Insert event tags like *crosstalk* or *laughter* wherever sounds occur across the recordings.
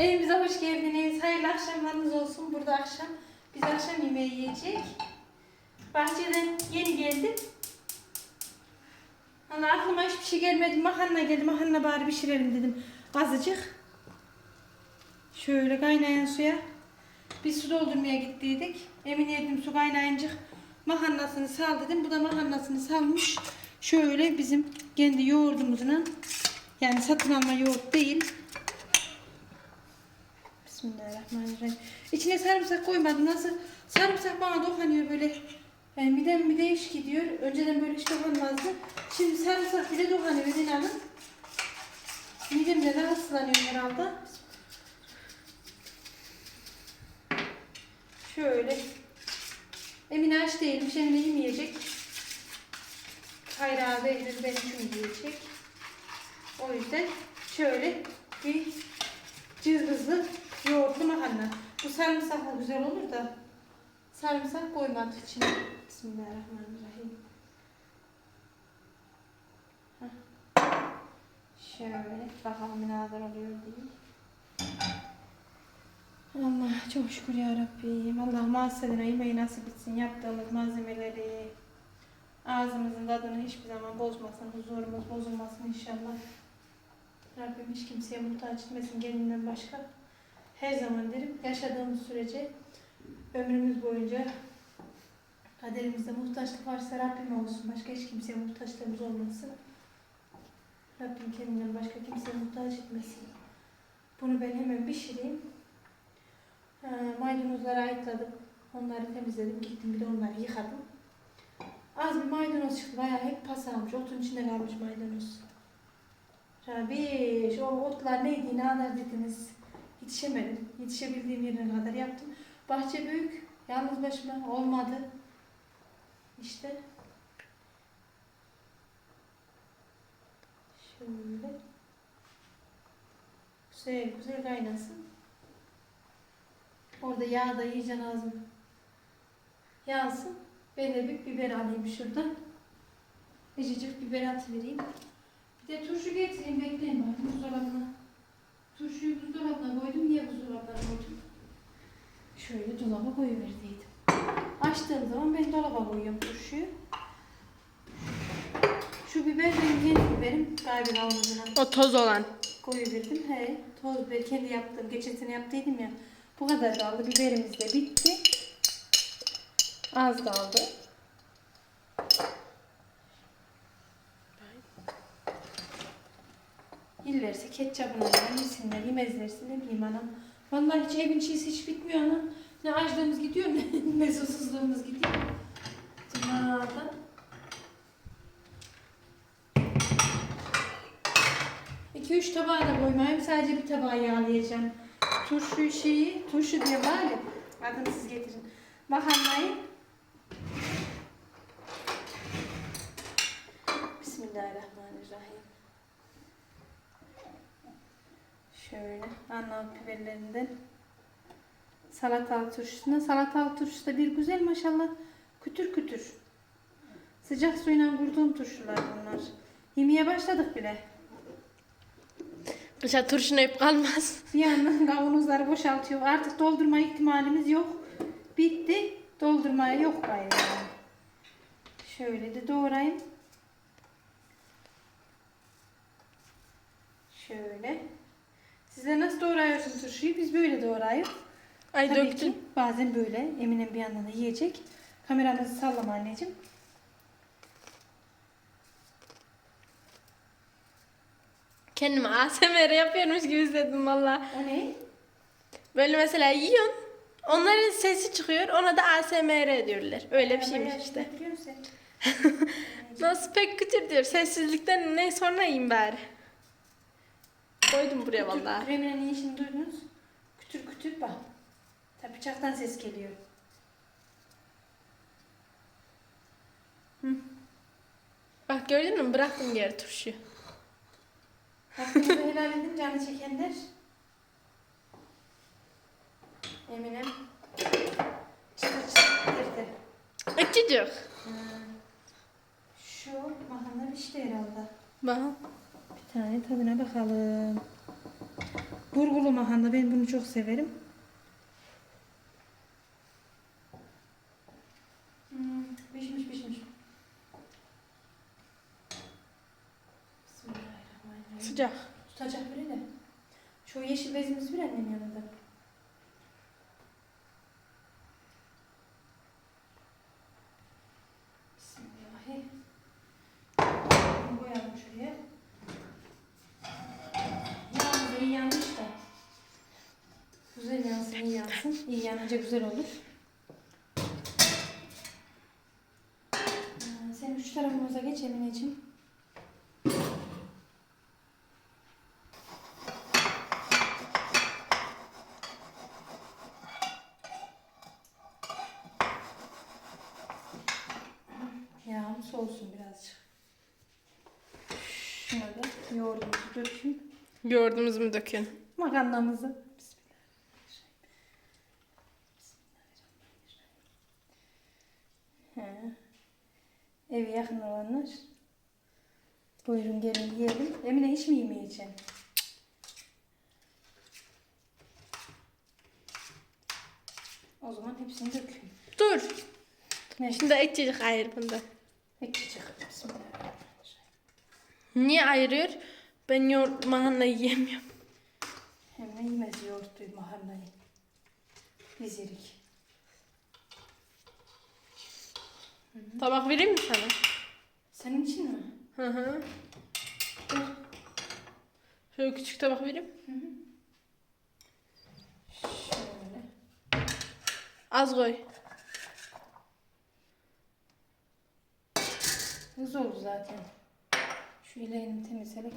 Evimize hoş geldiniz. Hayırlı akşamlarınız olsun. Burada akşam biz akşam yemeği yiyecek. Bahçeden yeni geldim. Valla aklıma hiçbir şey gelmedi. Makarna geldi. Makarna bari pişirelim dedim. Azıcık. Şöyle kaynayan suya bir su doldurmaya gittiydik. Emine dedim su kaynayınca makarnasını sal dedim. Bu da makarnasını salmış. Şöyle bizim kendi yoğurdumuzla yani satın alma yoğurt değil. Bismillahirrahmanirrahim. İçine sarımsak koymadım. Nasıl? Sarımsak bana dokunuyor böyle. Yani midem bir değiş gidiyor. Önceden böyle hiç dokunmazdı. Şimdi sarımsak bile dokunuyor inanın. Midem de rahatsızlanıyor herhalde. Şöyle. Emine aç değilmiş. Emine yemeyecek. Hayır abi Eylül benim yiyecek. O yüzden şöyle bir cızbızlı yoğurtlu makarna. Bu sarımsakla güzel olur da sarımsak koymadık içine. Bismillahirrahmanirrahim. Heh. Şöyle bakalım ne kadar oluyor değil. Allah çok şükür ya Rabbim. Allah mahsedine yemeği nasip etsin. Yaptığımız malzemeleri ağzımızın tadını hiçbir zaman bozmasın. Huzurumuz bozulmasın inşallah. Rabbim hiç kimseye muhtaç etmesin kendinden başka. Her zaman derim yaşadığımız sürece ömrümüz boyunca kaderimizde muhtaçlık varsa Rabbim olsun. Başka hiç kimseye muhtaçlığımız olmasın. Rabbim kendinden başka kimseye muhtaç etmesin. Bunu ben hemen pişireyim. Ha, maydanozları ayıkladım. Onları temizledim. Gittim bir de onları yıkadım. Az bir maydanoz çıktı. Bayağı hep pas almış. Otun içinde kalmış maydanoz. Rabi, şu otlar neydi, ne kadar dediniz? Yetişemedim. Yetişebildiğim yerine kadar yaptım. Bahçe büyük. Yalnız başıma olmadı. İşte. Şöyle. Güzel güzel kaynasın. Orada yağ da iyice lazım. Yansın. Ben de bir biber alayım şuradan. Ececik biber atıvereyim. Bir de turşu getireyim bekleyin bak buzdolabına. Turşuyu buzdolabına koydum. Niye buzdolabına koydum? Şöyle dolaba koyuverdiydim. Açtığım zaman ben dolaba koyuyorum turşuyu. Şu biber benim kendi biberim. Galiba kavanozduna O toz olan. koyuverdim. He, toz biber kendi yaptım. Geçen sene yaptıydım ya. Bu kadar kaldı. Biberimiz de bitti. Az kaldı. Yillerse ketçapını yer, yesinler, yemezlerse ne bileyim anam. Vallahi hiç evin işi hiç bitmiyor anam. Ne açlığımız gidiyor ne, *laughs* ne susuzluğumuz gidiyor. Cuma'dan. İki üç tabağı da koymayayım. Sadece bir tabağı yağlayacağım. Turşu şeyi, turşu diye var ya. Adını siz getirin. Makarnayı. Bismillahirrahmanirrahim. Şöyle Arnavut biberlerinden salatalık turşusuna. Salatalık turşusu da bir güzel maşallah. Kütür kütür. Sıcak suyla vurduğum turşular bunlar. Yemeye başladık bile. Kışa turşuna ip kalmaz. Bir yandan kavanozları boşaltıyor. Artık doldurma ihtimalimiz yok. Bitti. Doldurmaya yok gayrı. yani. Şöyle de doğrayayım. Şöyle. Sizler nasıl doğrayıyorsunuz turşuyu? Biz böyle doğrayıp. Ay Tabii döktün. ki bazen böyle. Eminem bir yandan da yiyecek. Kameramızı sallama anneciğim. Kendime ASMR yapıyormuş gibi izledim valla. O ne? Böyle mesela yiyorsun. Onların sesi çıkıyor. Ona da ASMR diyorlar. Öyle bir şeymiş işte. biliyor musun? *laughs* Nasıl pek kütür diyor. Sessizlikten ne sonra yiyeyim bari. Koydum buraya valla. Emine'nin işini duydunuz. Kütür kütür bak. Tabii bıçaktan ses geliyor. Bak gördün mü? Bıraktım geri turşuyu. Hakkınızı helal edin canı çekenler. Eminem. Çıtır çıtır bitirdi. Açıcık. Şu makarna pişti herhalde. Bak. Bir tane tadına bakalım. Burgulu mahanda ben bunu çok severim. Hmm, pişmiş pişmiş. Sıcak. Tutacak biri de. Şu yeşil bezimiz bir annemin yanında. Bismillahirrahmanirrahim. Bunu koyalım şuraya. Yağımız iyi yanmış da. Güzel yansın, iyi yansın. İyi yanınca güzel olur. Ee, Sen üç tarafımıza geç Emineciğim. Yağım soğusun birazcık. Da yoğurdumuzu dökeyim. Yoğurdumuzu mu döküyorsun? Makarnamızı. Bismillahirrahmanirrahim. He. Evi yakın olanlar. Buyurun gelin yiyelim. Emine hiç mi yemeyeceğim? O zaman hepsini dökeyim. Dur. Ne? Şimdi etçicik ayır bunda. Ekşicik. Bismillahirrahmanirrahim. Niye ayırıyor? Ben yoğurt mahanna yiyemiyorum. Hemen yemez yoğurtlu makarnayı. Bizirik. Tabak vereyim mi sana? Senin için mi? Hı hı. Ver. Şöyle küçük tabak vereyim. Şöyle. Az koy. Hızlı oldu zaten. Şu ileğini temizlemek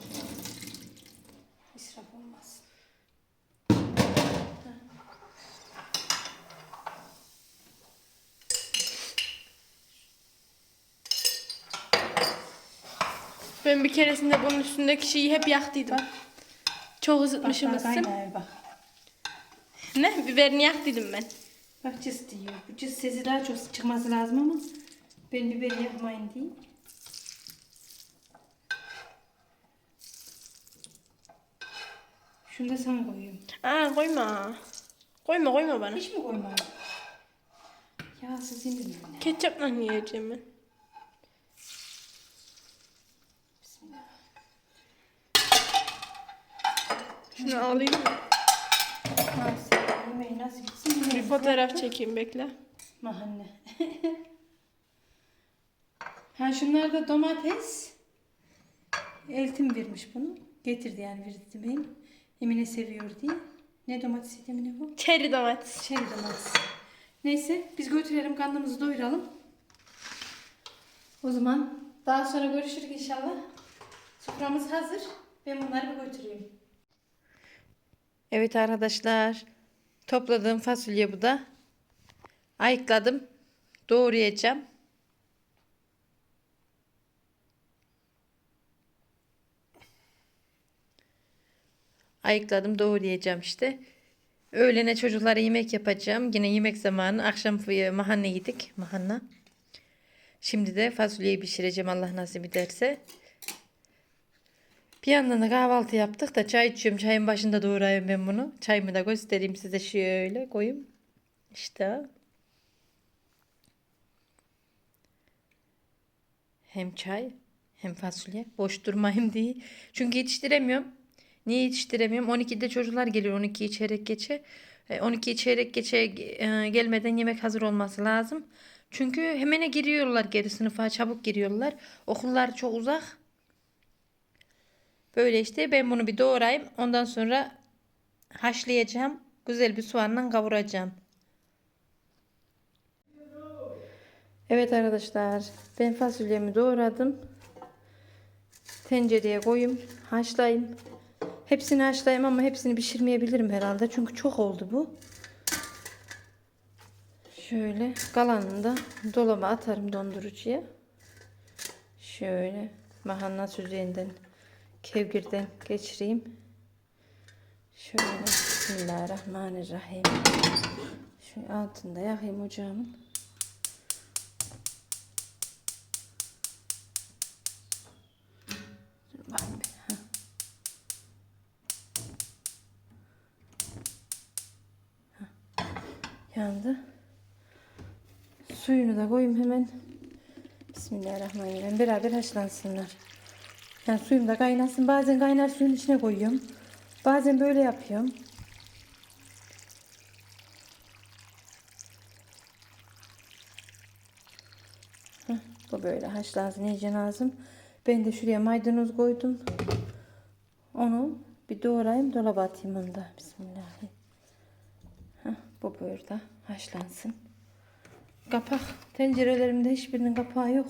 israf olmaz. Ben bir keresinde bunun üstündeki şeyi hep yaktıydım. Çok Bak ısıtmışım bak ısım. bak. Ne? Biberini yaktıydım ben. Bak cız diyor. Bu cız sesi daha çok çıkması lazım ama ben biberi yapmayın diye. Şunu da sana koyuyorum. Aa koyma. Koyma koyma bana. Hiç mi koymadın? Yağsız yemin mi? Ketçapla yiyeceğim ben. Bismillah. Şunu alayım mı? Nasıl? Yemeği nasıl bitsin? Bir fotoğraf çekeyim bekle. Mahalle. ha şunlar da domates. Eltim vermiş bunu. Getirdi yani verdi benim. Emine seviyor diye. Ne domatesi Emine bu? Çeri domates. Çeri domates. Neyse biz götürelim karnımızı doyuralım. O zaman daha sonra görüşürüz inşallah. Soframız hazır. Ben bunları bir götüreyim. Evet arkadaşlar. Topladığım fasulye bu da. Ayıkladım. Doğrayacağım. Ayıkladım doğrayacağım işte. Öğlene çocuklara yemek yapacağım. Yine yemek zamanı. Akşam mahanne yedik. Mahanna. Şimdi de fasulyeyi pişireceğim Allah nasip ederse. Bir yandan da kahvaltı yaptık da çay içiyorum. Çayın başında doğrayayım ben bunu. Çayımı da göstereyim size şöyle koyayım. İşte. Hem çay hem fasulye. Boş durmayayım diye. Çünkü yetiştiremiyorum. Niye yetiştiremiyorum? 12'de çocuklar geliyor 12'yi çeyrek geçe. E, 12'yi çeyrek geçe e, gelmeden yemek hazır olması lazım. Çünkü hemen giriyorlar geri sınıfa çabuk giriyorlar. Okullar çok uzak. Böyle işte ben bunu bir doğrayayım. Ondan sonra haşlayacağım. Güzel bir soğanla kavuracağım. Evet arkadaşlar ben fasulyemi doğradım. Tencereye koyayım. Haşlayayım. Hepsini haşlayayım ama hepsini pişirmeyebilirim herhalde. Çünkü çok oldu bu. Şöyle kalanını da dolaba atarım dondurucuya. Şöyle mahanna üzerinden kevgirden geçireyim. Şöyle Bismillahirrahmanirrahim. Şu altında yakayım ocağımın. yandı. Suyunu da koyayım hemen. Bismillahirrahmanirrahim. Beraber haşlansınlar. Yani suyum da kaynasın. Bazen kaynar suyun içine koyuyorum. Bazen böyle yapıyorum. Heh, bu böyle haşlansın iyice lazım. Ben de şuraya maydanoz koydum. Onu bir doğrayayım dolaba atayım onu da. Bismillahirrahmanirrahim. Heh, bu burada haşlansın. Kapak. Tencerelerimde hiçbirinin kapağı yok.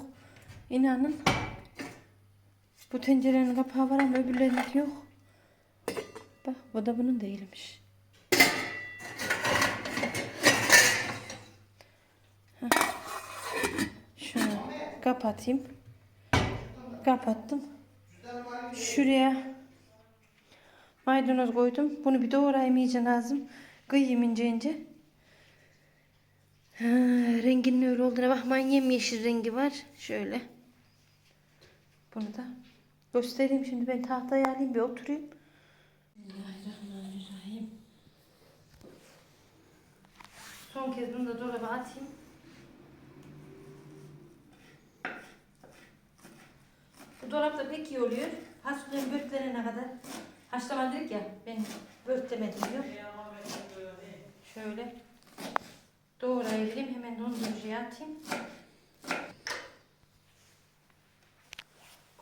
İnanın. Bu tencerenin kapağı var ama öbürlerinin yok. Bak bu da bunun değilmiş. Şunu kapatayım. Kapattım. Şuraya maydanoz koydum. Bunu bir doğrayayım iyice lazım. Kıyayım ince ince. Ha, renginin öyle olduğuna bakmayın. Yemyeşil rengi var. Şöyle. Bunu da göstereyim. Şimdi ben tahtaya alayım bir oturayım. Bismillahirrahmanirrahim. Son kez bunu da dolaba atayım. Bu dolapta pek iyi oluyor. Fasulyenin börtlerine kadar. Haşlama dedik ya. Ben börtlemedim diyor. Şöyle. Doğrayayım. Hemen dondurucuya atayım.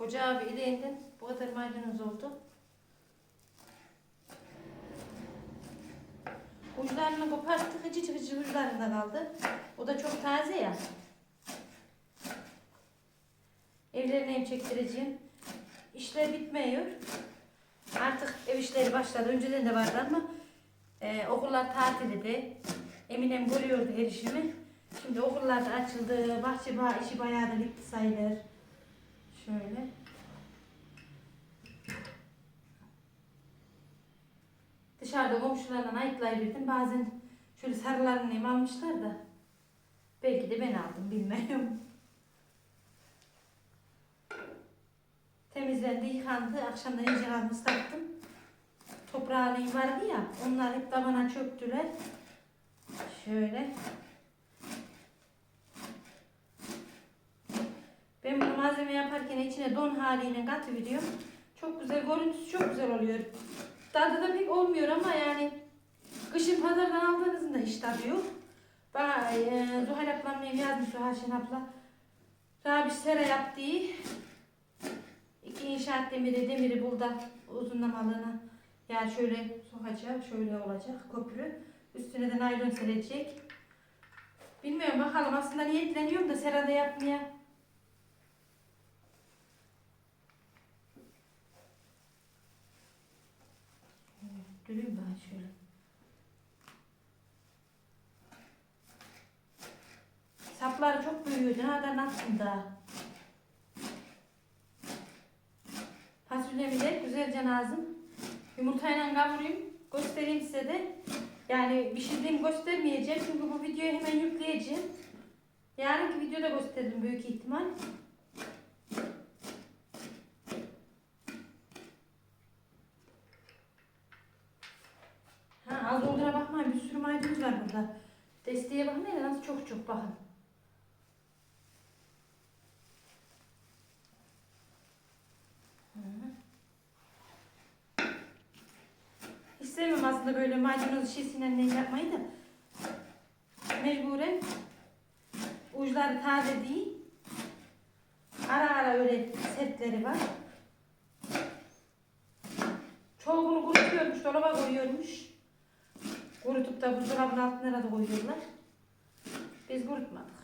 Koca abi ileğinden bu kadar maydanoz oldu. Uçlarını koparttık. Hıcı hıcı uçlarında kaldı. O da çok taze ya. Evlerine hem çektireceğim. İşler bitmiyor. Artık ev işleri başladı. Önceden de vardı ama e, okullar tatilde. Eminem görüyordu her işimi. Şimdi okullar da açıldı. Bahçe bağ işi bayağı da bitti sayılır. Şöyle. Dışarıda komşularla ayıklayıverdim. Bazen şöyle sarılarını nem almışlar da. Belki de ben aldım bilmiyorum. Temizlendi, yıkandı. Akşam da incir almış taktım. Toprağın vardı ya. Onlar hep damana çöktüler. Şöyle. Ben bunu malzeme yaparken içine don haliyle katıveriyorum. Çok güzel, görüntüsü çok güzel oluyor. Tadı da pek olmuyor ama yani kışın pazardan aldığınızın da hiç tadı yok. Bana e, Zuhal ablam benim yazmış Zuhal abla. Rabiş sera yaptığı iki inşaat demiri, demiri burada uzunlamalığına yani şöyle sokacak, şöyle olacak köprü. Üstüne de naylon serecek. Bilmiyorum bakalım aslında niyetleniyorum da serada yapmaya. Dürüyüm ben şöyle. Sapları çok büyüyor. Nereden attım da? Fasulyemi de güzelce lazım. Yumurtayla kavurayım. Göstereyim size de. Yani pişirdiğimi göstermeyeceğim. Çünkü bu videoyu hemen yükleyeceğim. Yarınki videoda gösteririm büyük ihtimal. Ha, az olduğuna bakmayın. Bir sürü maydanoz var burada. Desteğe bakın hele nasıl çok çok bakın. İstemem aslında böyle maydanoz şişesiyle ne yapmayı da. Mecburen uçları taze değil. Ara ara öyle setleri var. Çoğunu kurutuyormuş, dolaba koyuyormuş. Kurutup da buzdolabının altına da koyuyorlar. Biz kurutmadık.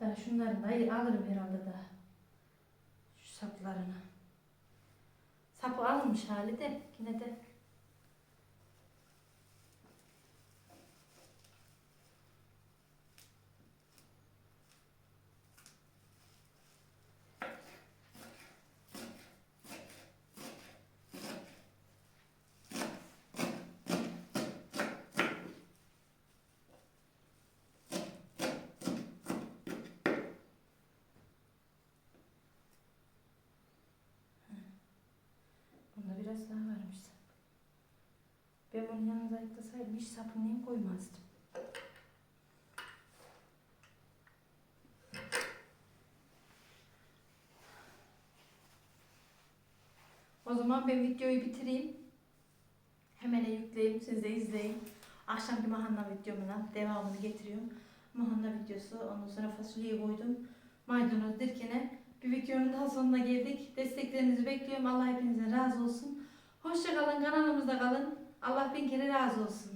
Daha şunları da alırım herhalde daha. Şu saplarını. Sapı alınmış hali de yine de. Ben bunu yalnız ayıklasaydım hiç sapını koymazdım. O zaman ben videoyu bitireyim. Hemen yükleyeyim, siz de izleyin. Akşamki mahanna videomuna devamını getiriyorum. Mahanna videosu, ondan sonra fasulyeyi koydum. Maydanoz dirkene. Bir videonun daha sonuna geldik. Desteklerinizi bekliyorum. Allah hepinizden razı olsun. Hoşça kalın, kanalımızda kalın. Allah bin kere razı olsun.